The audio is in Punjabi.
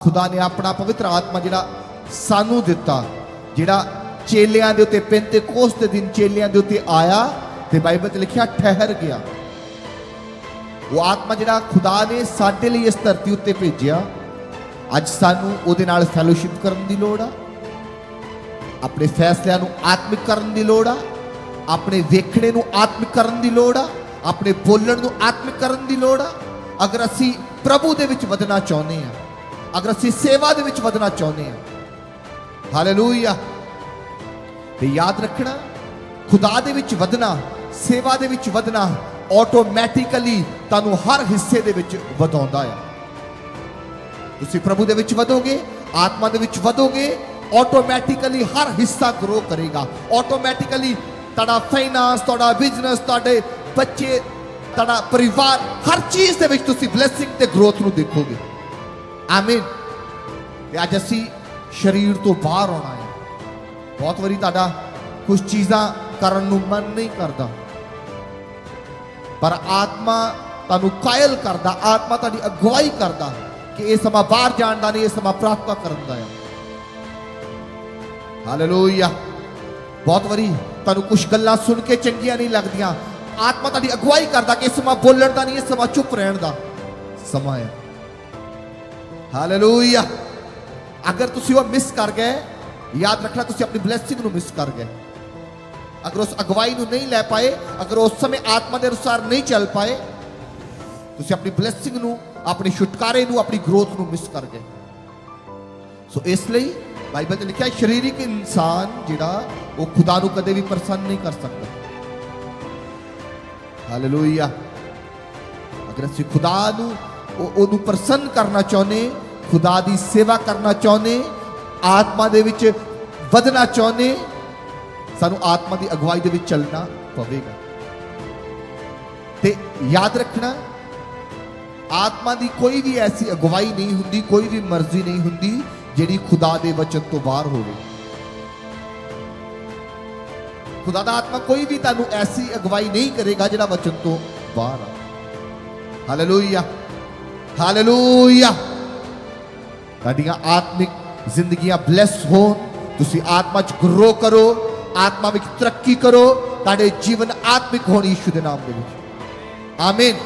ਖੁਦਾ ਨੇ ਆਪਣਾ ਪਵਿੱਤਰ ਆਤਮਾ ਜਿਹੜਾ ਸਾਨੂੰ ਦਿੱਤਾ, ਜਿਹੜਾ ਚੇਲਿਆਂ ਦੇ ਉੱਤੇ ਪੈਂਤੇਕੋਸਤ ਦੇ ਦਿਨ ਚੇਲਿਆਂ ਦੇ ਉੱਤੇ ਆਇਆ ਤੇ ਬਾਈਬਲ 'ਚ ਲਿਖਿਆ ਠਹਿਰ ਗਿਆ। ਉਹ ਆਤਮਾ ਜਿਹੜਾ ਖੁਦਾ ਨੇ ਸਾਡੇ ਲਈ ਇਸ ਧਰਤੀ ਉੱਤੇ ਭੇਜਿਆ, ਅੱਜ ਸਾਨੂੰ ਉਹਦੇ ਨਾਲ ਫੈਲੋਸ਼ਿਪ ਕਰਨ ਦੀ ਲੋੜ ਆ। ਆਪਣੇ ਫੈਸਲਿਆਂ ਨੂੰ ਆਤਮਿਕ ਕਰਨ ਦੀ ਲੋੜ ਆ। ਆਪਣੇ ਵੇਖਣੇ ਨੂੰ ਆਤਮਿਕ ਕਰਨ ਦੀ ਲੋੜ ਆ। ਆਪਣੇ ਬੋਲਣ ਨੂੰ ਆਤਮਿਕ ਕਰਨ ਦੀ ਲੋੜ ਆ। ਅਗਰ ਅਸੀਂ ਪ੍ਰਭੂ ਦੇ ਵਿੱਚ ਵਧਣਾ ਚਾਹੁੰਦੇ ਆ ਅਗਰ ਅਸੀਂ ਸੇਵਾ ਦੇ ਵਿੱਚ ਵਧਣਾ ਚਾਹੁੰਦੇ ਆ ਹਾਲੇਲੂਇਆ ਤੇ ਯਾਦ ਰੱਖਣਾ, ਖੁਦਾ ਦੇ ਵਿੱਚ ਵਧਣਾ, ਸੇਵਾ ਦੇ ਵਿੱਚ ਵਧਣਾ ਆਟੋਮੈਟਿਕਲੀ ਤੁਹਾਨੂੰ ਹਰ ਹਿੱਸੇ ਦੇ ਵਿੱਚ ਵਧਾਉਂਦਾ ਆ। ਤੁਸੀਂ ਪ੍ਰਭੂ ਦੇ ਵਿੱਚ ਵਧੋਗੇ, ਆਤਮਾ ਦੇ ਵਿੱਚ ਵਧੋਗੇ ਆਟੋਮੈਟਿਕਲੀ ਹਰ ਹਿੱਸਾ ਗਰੋ ਕਰੇਗਾ। ਆਟੋਮੈਟਿਕਲੀ ਤੁਹਾਡਾ ਫਾਈਨਾਂਸ ਤੁਹਾਡਾ ਬਿਜ਼ਨਸ ਤੁਹਾਡੇ ਬੱਚੇ, ਤੁਹਾਡਾ ਪਰਿਵਾਰ, ਹਰ ਚੀਜ਼ ਦੇ ਵਿੱਚ ਤੁਸੀਂ ਬਲੇਸਿੰਗ ਤੇ ਗਰੋਥ ਨੂੰ ਦੇਖੋਗੇ। ਆਮੀਨ ਤੇ ਅੱਜ ਅਸੀਂ ਸਰੀਰ ਤੋਂ ਬਾਹਰ ਆਉਣਾ ਹੈ। ਬਹੁਤ ਵਾਰੀ ਤੁਹਾਡਾ ਕੁਝ ਚੀਜ਼ਾਂ ਕਰਨ ਨੂੰ ਮਨ ਨਹੀਂ ਕਰਦਾ। ਪਰ ਆਤਮਾ ਤੁਹਾਨੂੰ ਕਾਇਲ ਕਰਦਾ, ਆਤਮਾ ਤੁਹਾਡੀ ਅਗਵਾਈ ਕਰਦਾ ਕਿ ਇਹ ਸਮਾਂ ਬਾਹਰ ਜਾਣ ਦਾ ਨਹੀਂ, ਇਹ ਸਮਾਂ ਪ੍ਰਾਰਥਨਾ ਕਰਨ ਦਾ ਹੈ। ਹਾਲੇਲੂਇਆ ਬਹੁਤ ਵਾਰੀ ਤੁਹਾਨੂੰ ਕੁਝ ਗੱਲਾਂ ਸੁਣ ਕੇ ਚੰਗੀਆਂ ਨਹੀਂ ਲੱਗਦੀਆਂ। ਆਤਮਾ ਤੁਹਾਡੀ ਅਗਵਾਈ ਕਰਦਾ ਕਿ ਇਹ ਸਮਾਂ ਬੋਲਣ ਦਾ ਨਹੀਂ, ਇਹ ਸਮਾਂ ਚੁੱਪ ਰਹਿਣ ਦਾ ਸਮਾਂ ਹੈ। ਹਾਲੇਲੂਇਆ ਅਗਰ ਤੁਸੀਂ ਉਹ ਮਿਸ ਕਰ ਗਏ ਯਾਦ ਰੱਖਣਾ ਤੁਸੀਂ ਆਪਣੀ ਬਲੇਸਿੰਗ ਨੂੰ ਮਿਸ ਕਰ ਗਏ ਅਗਰ ਉਸ ਅਗਵਾਈ ਨੂੰ ਨਹੀਂ ਲੈ ਪਾਏ ਅਗਰ ਉਸ ਸਮੇਂ ਆਤਮਾ ਦੇ ਅਨੁਸਾਰ ਨਹੀਂ ਚੱਲ ਪਾਏ ਤੁਸੀਂ ਆਪਣੀ ਬਲੇਸਿੰਗ ਨੂੰ ਆਪਣੀ ਛੁਟਕਾਰੇ ਨੂੰ ਆਪਣੀ ਗਰੋਥ ਨੂੰ ਮਿਸ ਕਰ ਗਏ ਸੋ ਇਸ ਲਈ ਬਾਈਬਲ 'ਚ ਲਿਖਿਆ ਹੈ, ਸਰੀਰਿਕ ਇਨਸਾਨ ਜਿਹੜਾ ਉਹ ਖੁਦਾ ਨੂੰ ਕਦੇ ਵੀ ਪ੍ਰਸੰਨ ਨਹੀਂ ਕਰ ਸਕਦਾ ਹਾਲੇਲੂਇਆ ਅਗਰ ਅਸੀਂ ਖੁਦਾ ਨੂੰ ਉਹ- ਉਹਨੂੰ ਪ੍ਰਸੰਨ ਕਰਨਾ ਚਾਹੁੰਦੇ, ਖੁਦਾ ਦੀ ਸੇਵਾ ਕਰਨਾ ਚਾਹੁੰਦੇ, ਆਤਮਾ ਦੇ ਵਿੱਚ ਵਧਣਾ ਚਾਹੁੰਦੇ, ਸਾਨੂੰ ਆਤਮਾ ਦੀ ਅਗਵਾਈ ਦੇ ਵਿੱਚ ਚੱਲਣਾ ਪਵੇਗਾ। ਤੇ ਯਾਦ ਰੱਖਣਾ, ਆਤਮਾ ਦੀ ਕੋਈ ਵੀ ਐਸੀ ਅਗਵਾਈ ਨਹੀਂ ਹੁੰਦੀ, ਕੋਈ ਵੀ ਮਰਜ਼ੀ ਨਹੀਂ ਹੁੰਦੀ, ਜਿਹੜੀ ਖੁਦਾ ਦੇ ਵਚਨ ਤੋਂ ਬਾਹਰ ਹੋਵੇ। ਖੁਦਾ ਦਾ ਆਤਮਾ ਕੋਈ ਵੀ ਤੁਹਾਨੂੰ ਐਸੀ ਅਗਵਾਈ ਨਹੀਂ ਕਰੇਗਾ, ਜਿਹੜਾ ਵਚਨ ਤੋਂ ਬਾਹਰ ਆ। ਹਾਲੇਲੂਇਆ ਹਾਲੇਲੂਇਆ ਤੁਹਾਡੀਆਂ ਆਤਮਿਕ ਜ਼ਿੰਦਗੀਆਂ ਬਲੈਸ ਹੋਣ ਤੁਸੀਂ ਆਤਮਾ 'ਚ ਗਰੋ ਕਰੋ, ਆਤਮਾ ਵਿੱਚ ਤਰੱਕੀ ਕਰੋ। ਤੁਹਾਡੇ ਜੀਵਨ ਆਤਮਿਕ ਹੋਣ ਯਿਸੂ ਦੇ ਨਾਮ ਦੇ ਵਿੱਚ। ਆਮੀਨ